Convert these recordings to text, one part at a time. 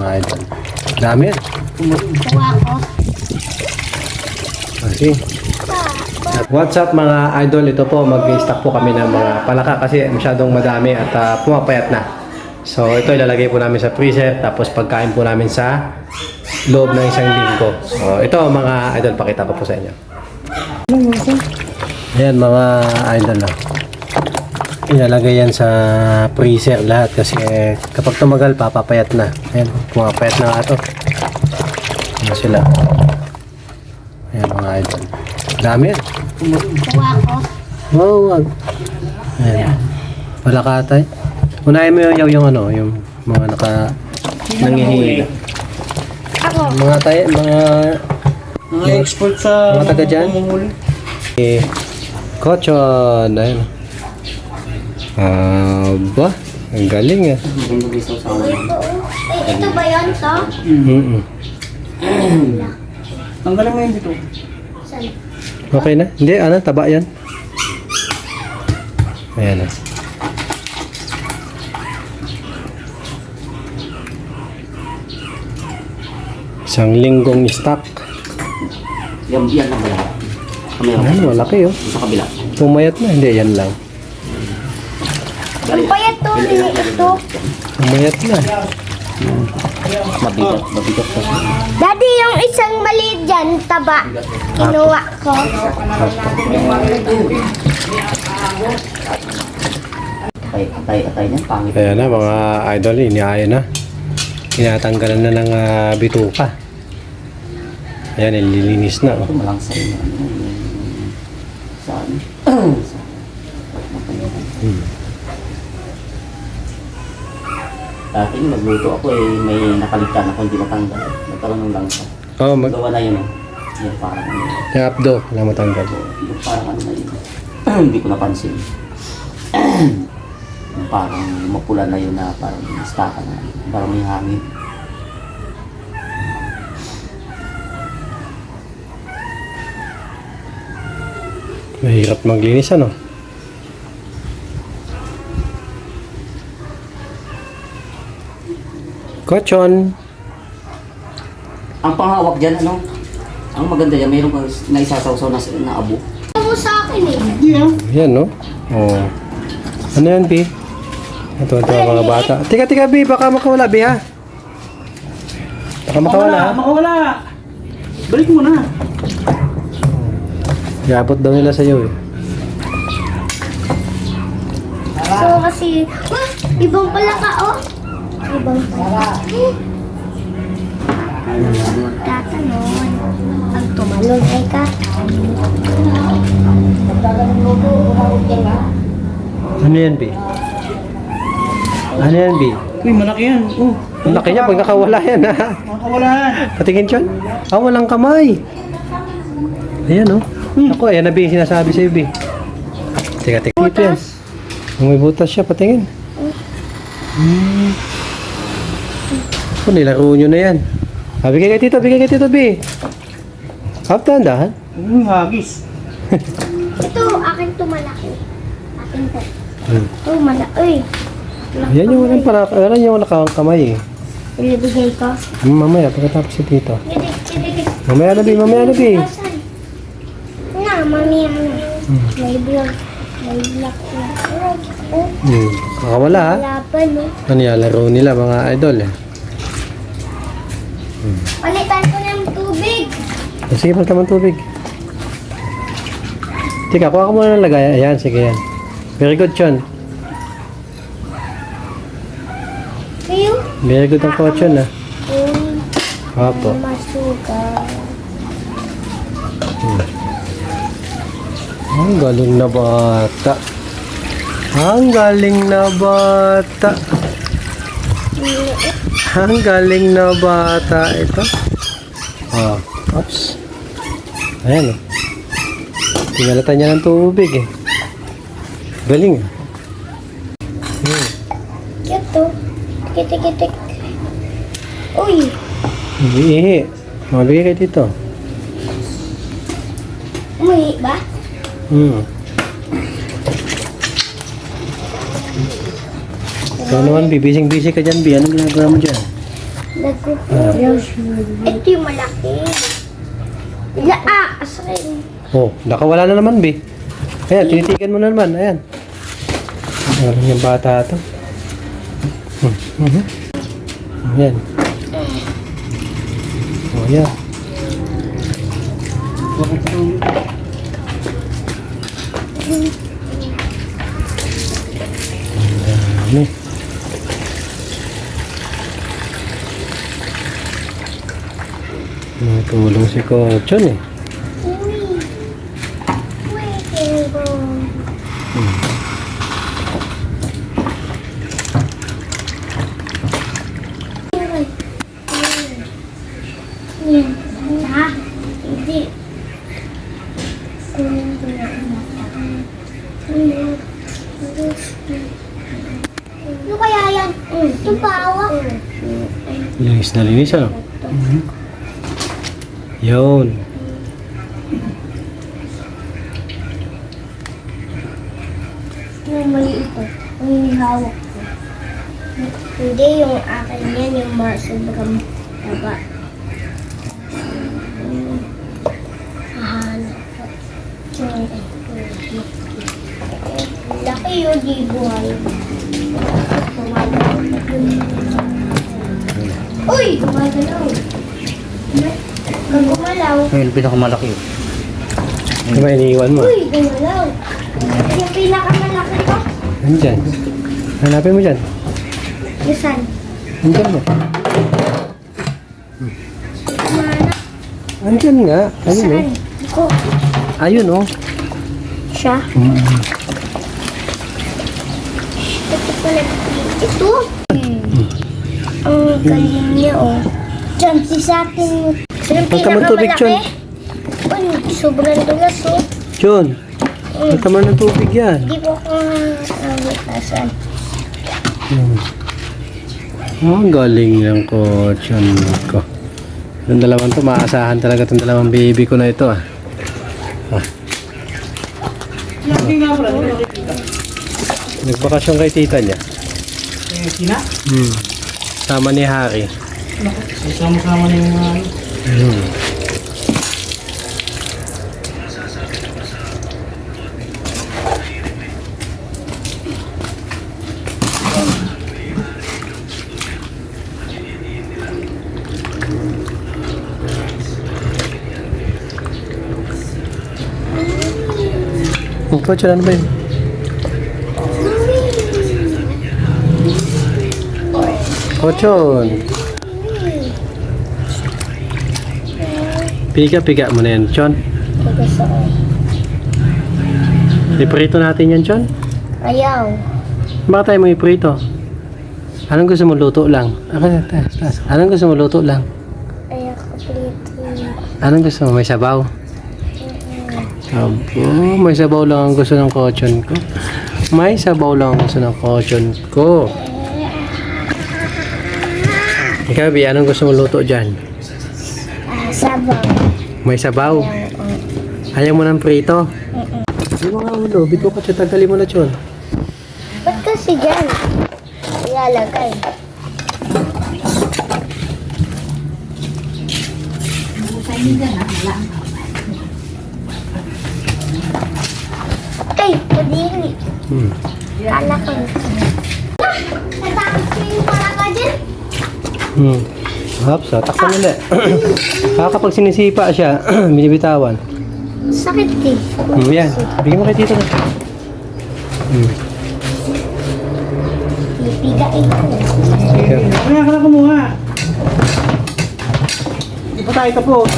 mga idol. Dami yan. Kuha ko. Okay. What's up mga idol? Ito po, mag-stock po kami ng mga palaka kasi masyadong madami at ah, pumapayat na. So ito ilalagay po namin sa freezer tapos pagkain po namin sa loob ng isang linggo. So ito mga idol, pakita ko po sa inyo. Ayan mga idol na. Ilalagay yan sa freezer lahat kasi kapag tumagal papapayat na. Ayan, pumapayat na nga ito. Ayan sila. Ayan mga idol. Dami yan. Kuha ko. Wow, wag. Ayan. Wala ka tay. Unahin mo yung, yung, yung ano, yung mga naka nangihila. Ako. Mga tay, mga Mga export sa Mga taga dyan? eh, kochon. Ayan. Aba, ang galing ah. Ito, eh, ito ba yun to? Mm Tanggalan mo yun dito. Saan? Okay na? Hindi, ano, taba yan. Ayan ah. Isang linggong stock. Yan, yan lang wala. Ako. Ayan, malaki oh. Sa kabila. Pumayat na, hindi, yan lang. Ang payat to, nini ito. Pumayat na. Mabigat, mabigat pa siya. Daddy, yung isang maliit dyan, taba. Kinuha ko. Atay, atay, atay niyan. Pangit. Ayan na, mga idol, iniaya na. Tinatanggalan na ng ah, bituka. Ayan, nililinis na. Ito Oh. malangsa rin. Ano, yung- Saan? Saan? Hmm. Dati nung nagluto ako eh, may nakaligtan ako hindi natanggal. Nagkaroon ng langsa. Oh, mag Gawa na yun. oh. Yung parang ano. yung abdo, wala matanggal. Yung parang ano na yun. hindi ko napansin. yung parang mapula na yun na parang staka na. Parang may hangin. Mahirap maglinis, ano? Kochon! Ang panghawak dyan, ano? Ang maganda dyan, mayroon kang naisasawsaw na, na abo. Ito mo sa akin eh. Yan, no? Oh. Ano yan, B? Ito, ito ang mga bata. Tika, tika, B, baka makawala, B, ha? Baka makawala, ha? Makawala! Balik mo na. Iabot daw nila sa'yo, eh. So kasi, ah, ibang pala ka oh. Ibang pala. Tatanon. Ang tumalon ay ka. Ano yan, B? Ano yan, B? Uy, malaki yan. Oh, Ang laki niya pag nakawala yan, ha? Patingin siya. Ah, walang kamay. Ayan, oh. Ako, ayan na, B. Sinasabi sa'yo, B. Teka, teka. Kung may butas siya, patingin. Hmm. Oh, nilaro nyo na yan. Ah, bigay kay Tito, bigay kay Tito, B. Hap, dahan. Hmm, hagis. Ito, akin to malaki. Akin to. Hmm. Ito, malaki. Yan yung walang para, yan yung walang kamay, eh. Ilibigay ko. Hmm, mamaya, pagkatapos si Tito. Mamaya na, B. Mamaya na, B. Na, mamaya na. May vlog. May vlog. Oh, Hmm. Nakawala, ha? wala pa, no? Ano yan, laro nila, mga idol, eh. Palitan ko ng tubig. O, Sige, palta mo tubig. Tika, kuha ka muna ng lagay. Ayan, sige yan. Very good, Chon. Kayo? Very good ang kuha, Chon, ah. Uy, Apo. masuka. Ang galing na bata. Ang galing na bata. Ang galing na bata. Ito. Ah, oops. Ayan, oh. Tingalatan niya ng tubig, eh. Galing, ah. Hmm. Cute to. Kitik-kitik. Uy, Ihi. Mabigay kay dito. umuhi ba? Hmm. Ikaw naman, bibising-busy ka dyan, Bi. Anong ginagawa mo dyan? Nagkukulang. Ito yung malaki. Laa! Asakin. Oh, nakawala na naman, Bi. Ayan, tinitigan mo na naman. Ayan. Ano yung bata to? Hmm. mhm. Ayan. Oh, yan. Ano? Natulong si Kochon eh. Mata. Ano kaya yan? Yung pawa? Linis na linis ano? Yun. Yung mali ito. Yung hawak ko. Hindi yung akin yan, yung sobrang taba. Hahanap ko. Laki yun, di buhay. Yung pinakamalaki yun. Ano ba iniiwan mo? Uy! Gumalaw. Yung pinakamalaki ko. Nandyan. Hanapin mo dyan. Yusan. Nandyan mo. Nandyan nga. Ayun Saan? oh. Ko. Ayun oh. Siya. Ito pala. Ito? Ang galing niya, oh. Diyan, si sa atin. Yung Punta mo tubig, Chon. Uy, sobrang dulas, oh. John. Punta mo ng tubig yan. Hindi po ko nabutasan. Hmm. Oh, galing ng Kochon ko. Yung dalawang to, maasahan talaga itong dalawang baby ko na ito ah. Ko nakikita. Nagbakasyon kay tita niya. Eh, sina? Hmm. Sama ni Harry. Sama-sama yung mga ano. Hmm. Ang coach, ano ba yun? Kochon! Piga-piga mo na yan, Chon. Iprito natin yan, Chon. Ayaw. Bakit tayo mo iprito? Anong gusto mo luto lang? Ako, taas, taas. Anong gusto mo luto lang? Ayaw ko prito. Anong gusto mo? May sabaw? Abo, may sabaw lang ang gusto ng kochon ko. May sabaw lang ang gusto ng kochon ko. Ikaw, Bi, anong gusto mo luto dyan? Ah, sabaw. May sabaw. Ayaw mo ng prito? Di mo nga ulo, bito ka siya, tagali mo na chon. Ba't kasi dyan? Ilalagay. Ay, kadiri. Hmm. Kala ko. Ah! Natakot ko yung palaka dyan. Hmm. Haps, ah, takpan ulit. Kaya kapag sinisipa siya, binibitawan. Sakit eh. Hmm, yan. Bigyan mo kay tito. Hmm. Pipigain ko. Okay. Kaya ka na kumuha. Hindi pa tayo tapos.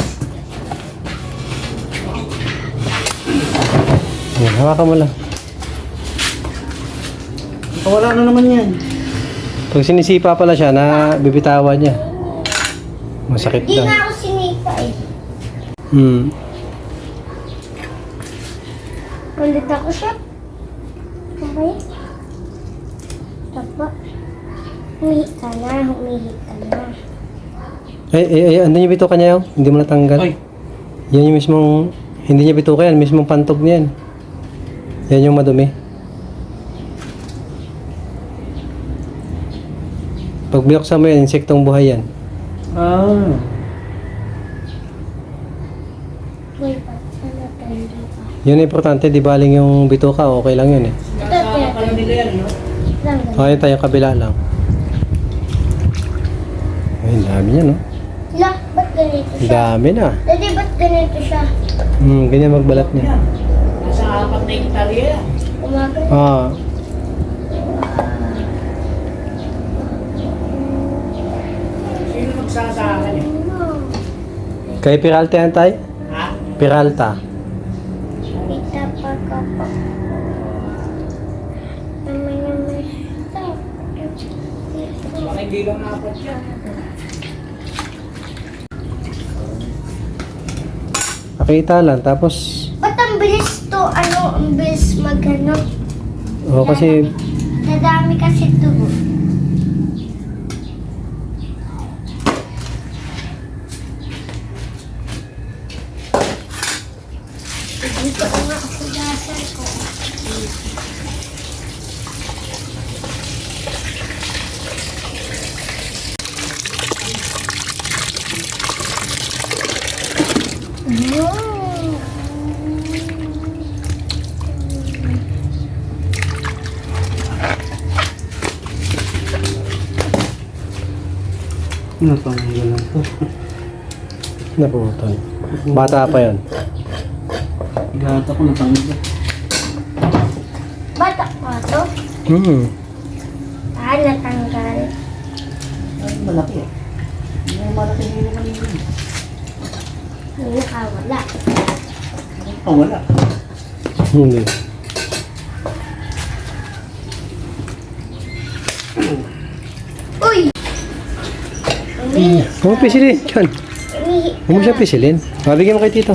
Yan, hawakan mo lang. Wala na naman yan. Pag sinisipa pala siya, na bibitawan niya. Masakit Hindi daw. nga ako sinipa eh. Hmm. Kulit ako siya. Okay? Tapa. Humihi ka na, humihi ka na. Eh, eh, eh, ano niya bito kanya yung? Hindi mo natanggal. Ay. Yan yung mismong, hindi niya bito yan, mismong pantog niyan. Yan yung madumi. Pag binuksan mo yan, insektong buhay yan. Ah. Ano hindi pa. Yun importante, di baling yung bituka, okay lang yun eh. Ito, Kasama pala nila yan, no? lang ganun. Okay tayo kabila lang. Ay, dami niya, no? La, ba't ganito siya? Dami na. Dadi, ba't ganito siya? Hmm, ganyan magbalat niya. Nasa apat na hektarya. Umaga. Ah, Eh? kay Peralta yan tayo? Ha? Peralta. Kita pa ka pa. Naman naman siya. Baka hindi lang apat. Nakita lang, tapos, Ba't ang bilis to? Ano, ang bilis magano? oh, kasi, Nadami kasi to. Dito ko nga hugasan ko. Ano pa ang ganun to? naputol. Bata pa yun. Gata ko natanggal. Bata pa to? Hmm. Ah, natanggal. Ay, malaki eh. May malaki din naman yun. Hindi nakawala. Oh, wala. Hindi. Uy! Umihi. Huwag pisilin, John. Huwag mo siya pisilin. Mabigyan mo kay Tito.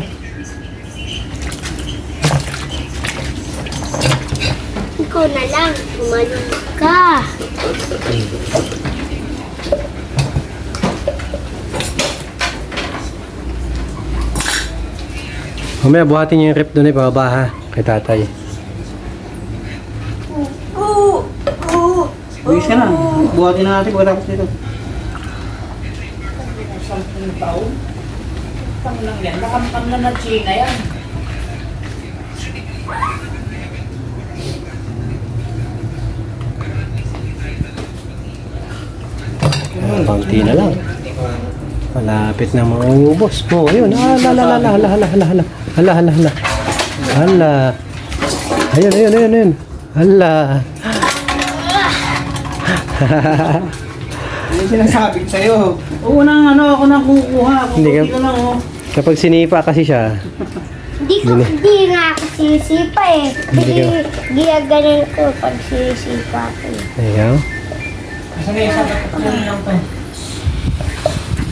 Ikaw na lang. Umalun ka. Mamaya buhatin niyo yung rep doon eh, pababa ha, kay tatay. Uwis ka na. Buhatin na natin pagkatapos dito. Sampung taon? Pang lang yan. Nakamkam na na China yan. Ah, Kaunti na lang. Malapit na maubos. Oh, ayun. Ah, hala, hala, hala, hala, hala, hala, hala, hala, hala, hala. Hala. Ayun, ayun, ayun, ayun. Hala. Hindi sinasabi sa'yo. Oo na, ano, ako na kukuha. Hindi ka- ka lang, oh. Kapag sinipa kasi siya, Hindi ko, hindi nga ako sinisipa eh. Hindi Hindi, ka- ginaganon ko pag sinisipa ko eh. ayaw. Kasi may isang kapatid lang to.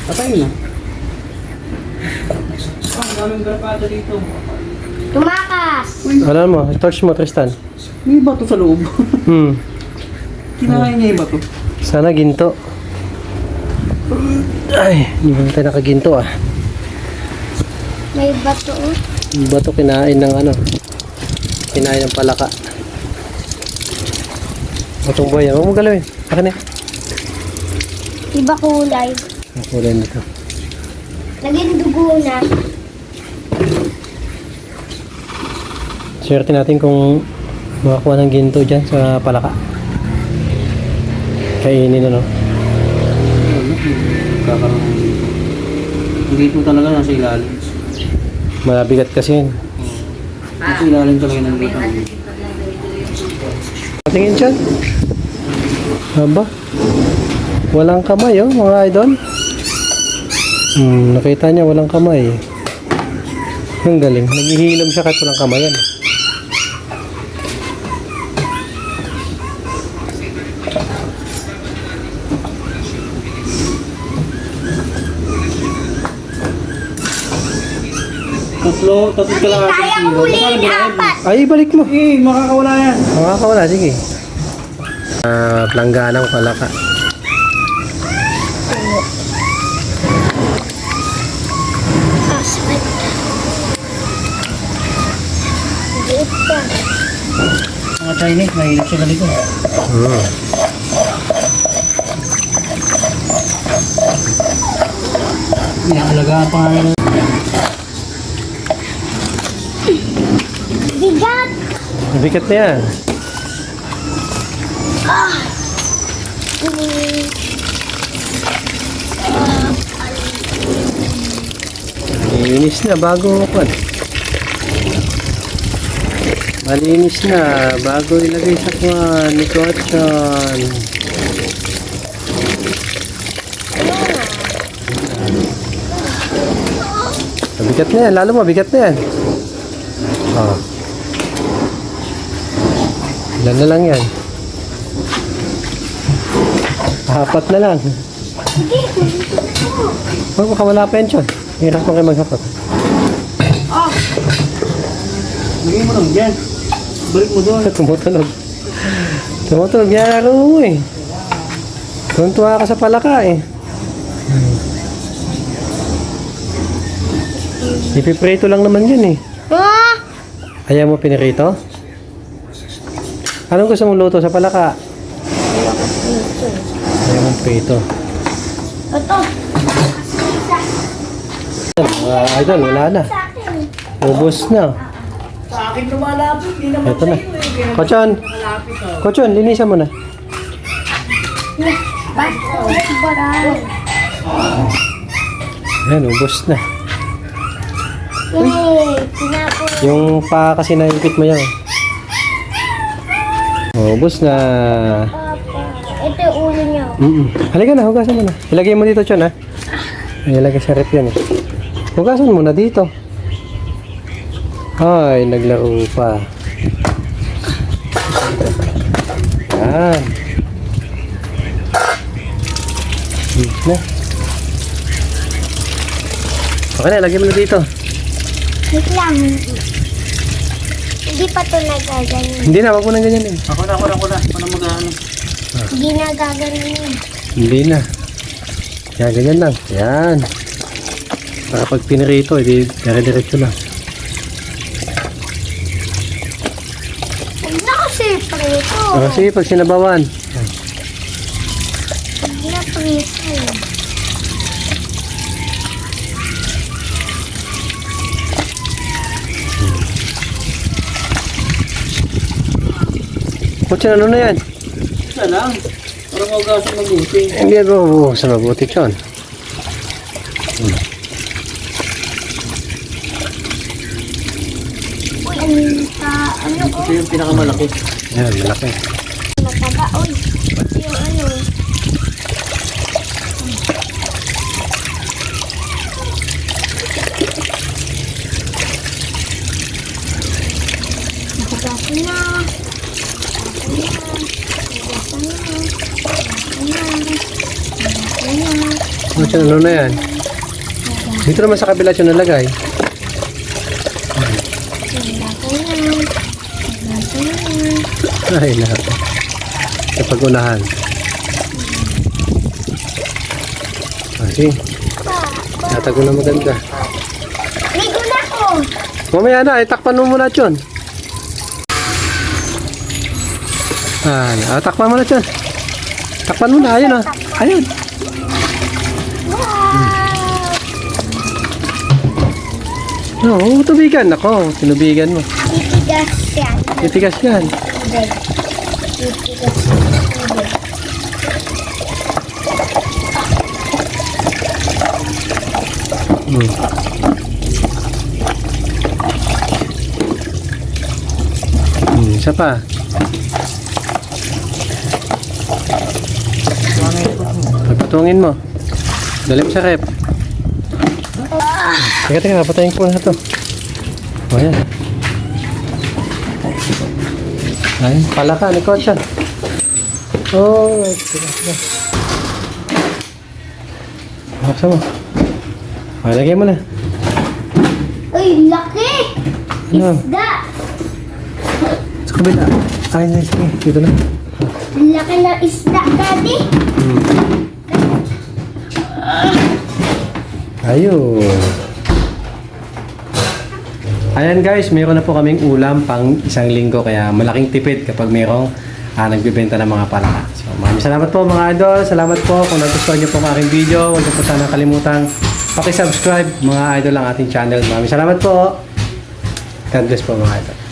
Patay na. Ang daming garapado dito. Tumakas! Ano mo, torch mo, Tristan. May bato sa loob. Hmm. Kinakain niya yung bato. Sana ginto. Ay, hindi mo tayo nakaginto ah. May bato oh. Yung bato kinain ng ano, kinain ng palaka. Batong buhay. Huwag mo galawin. Akin eh. Iba kulay. Ang kulay nito. Naging dugo na. Swerte natin kung makakuha ng ginto dyan sa palaka. Kainin ano. Kakaroon. Hindi po talaga nasa ilalim. Mabigat kasi yun. Nasa ilalim talaga ng bato. Patingin dyan. Aba. Walang kamay oh, mga idol. Hmm, nakita niya walang kamay. Ang galing. Naghihilom siya kahit walang kamay yan. Tatlo, tatlo ka lang Kaya huliin apat. Ay, balik mo. Eh, makakawala yan. Makakawala, sige. Ah, plangganang palaka. Mga Chinese, mahilig sa ganito. Hmm. Inaalaga pa nga yun. Bigat! Bigat na yan. Malinis na bago pan. Malinis na bago ilagay sa kwan ni Kotson. Mabigat na yan, lalo mabigat na yan. Oh. Ilan na lang yan? Apat na lang. Huwag baka wala pa yan, Chon. Hirap mo kayo maghapat. Lagay mo lang dyan. Balik mo doon. Tumutunog. Tumutunog. Yan mo eh. Tuntua ka sa palaka eh. Ipiprito lang naman yun eh. Ah! Ayaw mo pinirito? Anong gusto mong luto sa palaka? Ayaw mong prito. Ito! Mga idol, wala na. Ubus na. Sa akin lumalapit, di naman Ito na. sa'yo eh. Kochon! oh. Kochon, linisan mo na. Yan, ubus na. Yung pa kasi naipit mo yan. Oh, ubos na. Ito yung ulo niya. Mm Halika na, hugasan mo na. Ilagay mo dito, Chon, ha? Ilagay sa rep yan, eh. Hugasan mo na dito. Ay, naglaro pa. Yan. Na. Okay na, lagay mo na dito. Wait lang. Hindi pa ito nagaganyan. Hindi na, wag mo na ganyan eh. Ako na, ako na, ako na. Ako na mag-ano. Hindi nagaganyan. Hindi na. Yan, ganyan lang. Yan. Para pag pinirito, edi dire-diretso lang. Huwag na kasi prito. Ah, Kasi pag sinabawan, Huwag na prito. Kutsi ano na yan? Isa lang. Para maugasan mabuti. Hindi ako bubuhusan mabuti yun. Uy, ano? Ano? Ito yung pinakamalaki. Yan, malaki. Mataga. Uy, yung ano. Nakabasan na. Nakabasan na. Nakabasan na. Nakabasan na. Kutsi ano na yan? Dito naman sa kabila siya nalagay. Ay, lahat. Sa pag-unahan. Ah, sige. Tatago na maganda. Ligo na ko! Mamaya na, itakpan mo muna yun. Ah, ah, takpan mo na yun. Takpan mo na, ayun ah. Ayun. Oo, tubigan. Ako, tinubigan mo. Titigas yan. Titigas yan. Tubig. Titigas. Tubig. Hmm. Hmm, isa pa. Pagpatungin mo. Dali mo sa rep. Teka, teka, patayin ko na ito. O, yan. Ay, palaka ni yan. Oh, right. Teka. Buksan mo. O, lagay mo na. Uy, laki! Ano? Isda! Sa kabila. Ay, nice. Sige, dito na. Laki ng isda, daddy! Ayun. Ayan guys, meron na po kaming ulam pang isang linggo kaya malaking tipid kapag mayroong ah, nagbibenta ng mga palaka. So maraming salamat po mga idol. Salamat po kung nagustuhan niyo po ang aking video. Huwag niyo po sana kalimutan Pakisubscribe mga idol ang ating channel. Maraming salamat po. God bless po mga idol.